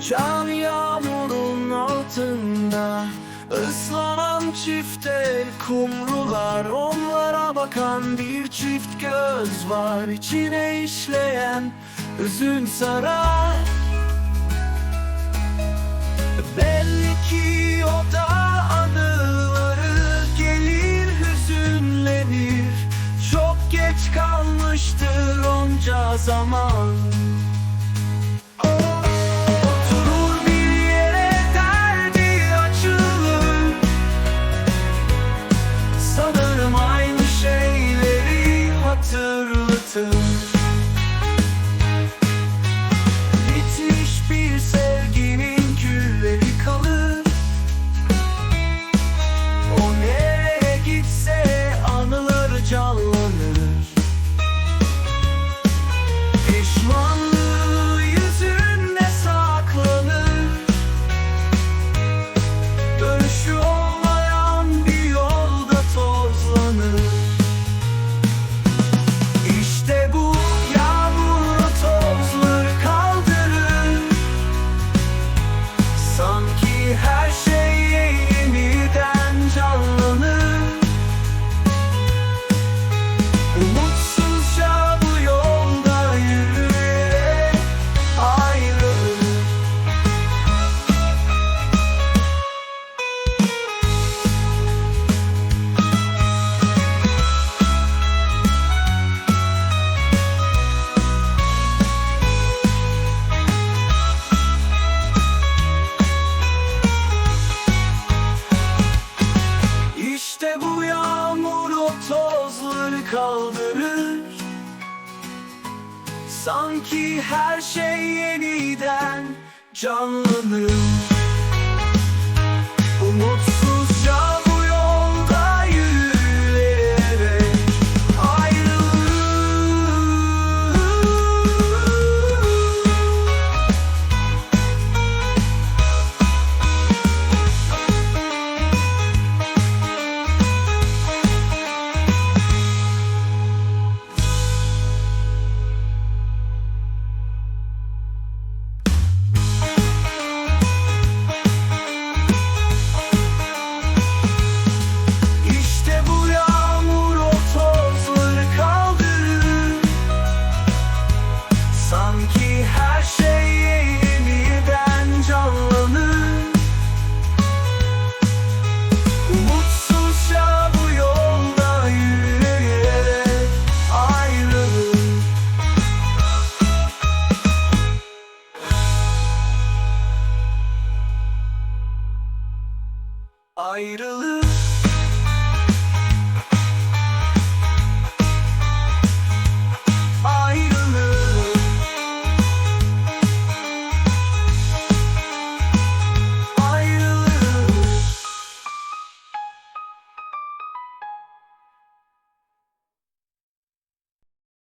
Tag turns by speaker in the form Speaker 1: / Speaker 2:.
Speaker 1: Can yağmurun altında Islanan çifte kumrular. Onlara bakan bir çift göz var İçine işleyen hüzün sarar. Belli ki o da anıları Gelir hüzünlenir. Çok geç kalmıştır onca zaman kaldırır. Sanki her şey yeniden canlanır Ayrılır